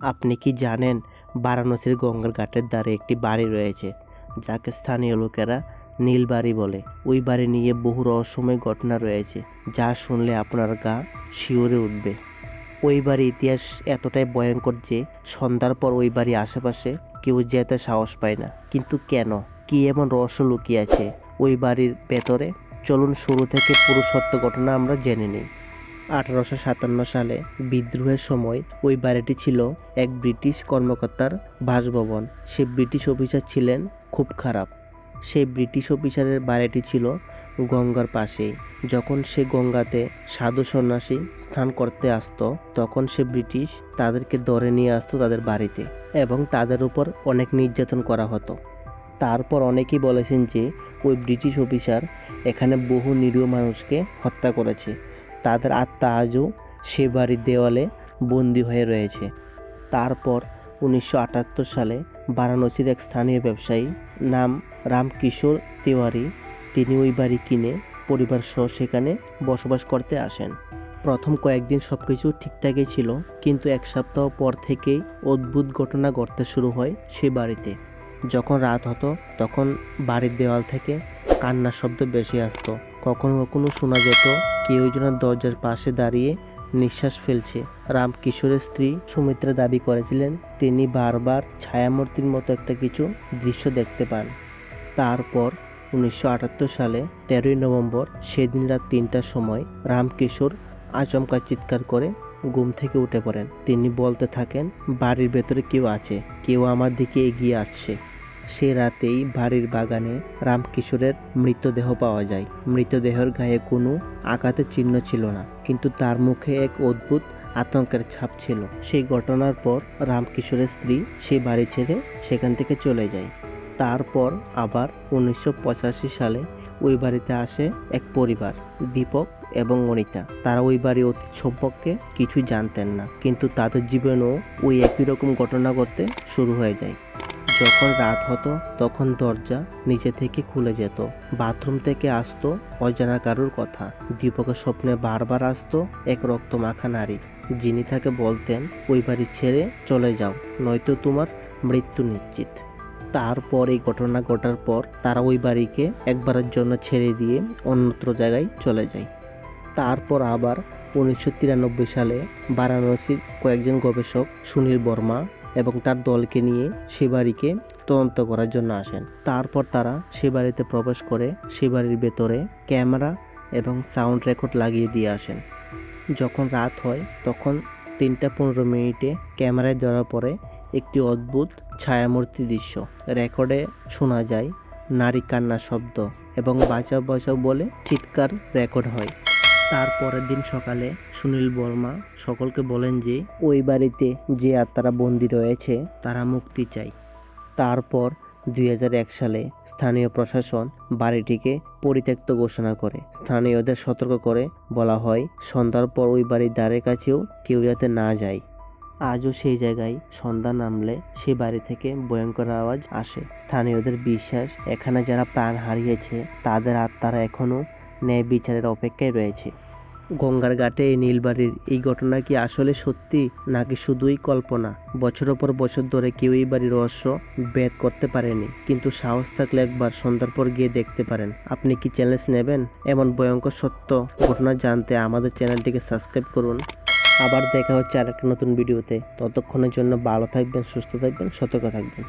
আপনি কি জানেন বারাণসীর গঙ্গার ঘাটের ধারে একটি বাড়ি রয়েছে, যাকে স্থানীয় লোকেরা নীলবাড়ি বলে। ওই বাড়ি নিয়ে বহু রহস্যময় ঘটনা রয়েছে, যা শুনলে আপনার গা শিওরে উঠবে। ওই বাড়ির ইতিহাস এতটাই ভয়ঙ্কর যে সন্ধ্যার পর ওই বাড়ির আশেপাশে কেউ যেতে সাহস পায় না। কিন্তু কেন? কি এমন রহস্য লুকিয়ে আছে ওই বাড়ির ভেতরে? চলুন শুরু থেকে পুরো সত্য ঘটনা আমরা জেনে নিই। আঠারোশো সাতান্ন সালে বিদ্রোহের সময় ওই বাড়িটি ছিল এক ব্রিটিশ কর্মকর্তার বাসভবন। সে ব্রিটিশ অফিসার ছিলেন, খুব খারাপ। সেই ব্রিটিশ অফিসারের বাড়িটি ছিল গঙ্গার পাশেই। যখন সে গঙ্গাতে সাধু সন্ন্যাসী স্নান করতে আসতো, তখন সে ব্রিটিশ তাদেরকে ধরে নিয়ে আসতো তাদের বাড়িতে এবং তাদের উপর অনেক নির্যাতন করা হতো। তারপর অনেকেই বলেছেন যে, ওই ব্রিটিশ অফিসার এখানে বহু নিরীহ মানুষকে হত্যা করেছে। তাদের আত্মা আজও সে বাড়ির দেওয়ালে বন্দি হয়ে রয়েছে। তারপর উনিশশো আটাত্তর সালে বারাণসীর এক স্থানীয় ব্যবসায়ী নাম রামকিশোর তিওয়ারি, তিনি ওই বাড়ি কিনে পরিবার সহ সেখানে বসবাস করতে আসেন। প্রথম কয়েকদিন সব কিছু ঠিকঠাকই ছিল, কিন্তু এক সপ্তাহ পর থেকেই অদ্ভুত ঘটনা ঘটতে শুরু হয় সে বাড়িতে। যখন রাত হতো, তখন বাড়ির দেওয়াল থেকে কান্নার শব্দ বেশি আসতো। কখনো কখনো শোনা যেত কেউ যেন দরজার পাশে দাঁড়িয়ে নিঃশ্বাস ফেলছে। রামকিশোরের স্ত্রী সুমিত্রা দাবি করেছিলেন, তিনি বারবার ছায়ামূর্তির মতো একটা কিছু দৃশ্য দেখতে পান। তারপর উনিশশো আটাত্তর সালে তেরোই নভেম্বর সেদিন রাত তিনটার সময় রামকিশোর আচমকা চিৎকার করে ঘুম থেকে উঠে পড়েন। তিনি বলতে থাকেন, বাড়ির ভেতরে কেউ আছে, কেউ আমার দিকে এগিয়ে আসছে। সে রাতেই বাড়ির বাগানে রামকিশোরের মৃতদেহ পাওয়া যায়। মৃতদেহের গায়ে কোনো আঘাতের চিহ্ন ছিল না, কিন্তু তার মুখে এক অদ্ভুত আতঙ্কের ছাপ ছিল। সেই ঘটনার পর রামকিশোরের স্ত্রী সেই বাড়ি ছেড়ে সেখান থেকে চলে যায়। তারপর আবার উনিশশো পঁচাশি সালে ওই বাড়িতে আসে এক পরিবার, দীপক এবং অনিতা। তারা ওই বাড়ির অতীত সম্পর্কে কিছুই জানতেন না, কিন্তু তাদের জীবনেও ওই একই রকম ঘটনা ঘটতে শুরু হয়ে যায়। যখন রাত হতো, তখন দরজা নিচে থেকে খুলে যেত। বাথরুম থেকে আসতো অজানা কারুর কথা। দীপকের স্বপ্নে বারবার আসতো এক রক্তমাখা নারী। যিনি তাকে বলতেন, ওই বাড়ি ছেড়ে চলে যাও, নয়তো তোমার মৃত্যু নিশ্চিত। তারপর এই ঘটনা ঘটার পর তারা ওই বাড়িকে একবারের জন্য ছেড়ে দিয়ে অন্যত্র জায়গায় চলে যায়। তারপর আবার উনিশশো তিরানব্বই সালে বারাণসীর কয়েকজন গবেষক সুনীল বর্মা এবং তার দলকে নিয়ে সে বাড়িকে তদন্ত করার জন্য আসেন। তারপর তারা সে বাড়িতে প্রবেশ করে সে বাড়ির ভেতরে ক্যামেরা এবং সাউন্ড রেকর্ড লাগিয়ে দিয়ে আসেন। যখন রাত হয়, তখন তিনটা পনেরো মিনিটে ক্যামেরায় ধরা পড়ে একটি অদ্ভুত ছায়ামূর্তি দৃশ্য। রেকর্ডে শোনা যায়, নারী কান্নার শব্দ এবং বাঁচাও বাঁচাও বলে চিৎকার রেকর্ড হয়। তার পরের দিন সকালে সুনীল বর্মা সকলকে বলেন যে, ওই বাড়িতে যে আত্মারা বন্দি রয়েছে, তারা মুক্তি চায়। তারপর দুই হাজার এক সালে স্থানীয় প্রশাসন বাড়িটিকে পরিত্যক্ত ঘোষণা করে। স্থানীয়দের সতর্ক করে বলা হয়, সন্ধ্যার পর ওই বাড়ির দ্বারে কাছেও কেউ যাতে না যায়। আজও সেই জায়গায় সন্ধ্যা নামলে সে বাড়ি থেকে ভয়ঙ্কর আওয়াজ আসে। স্থানীয়দের বিশ্বাস, এখানে যারা প্রাণ হারিয়েছে, তাদের আত্মারা এখনও ন্যায় বিচারের অপেক্ষায় রয়েছে। গঙ্গার ঘাটে এই নীলবাড়ির এই ঘটনা কি আসলে সত্যি, নাকি শুধুই কল্পনা? বছরের পর বছর ধরে কেউ এই বাড়ির রহস্য ভেদ করতে পারেনি, কিন্তু সাহস থাকলে একবার সন্ধ্যার পর গিয়ে দেখতে পারেন। আপনি কি চ্যালেঞ্জ নেবেন? এমন ভয়ঙ্কর সত্য ঘটনা জানতে আমাদের চ্যানেলটিকে সাবস্ক্রাইব করুন। আবার দেখা হচ্ছে আরেকটা নতুন ভিডিওতে। ততক্ষণের জন্য ভালো থাকবেন, সুস্থ থাকবেন, সতর্ক থাকবেন।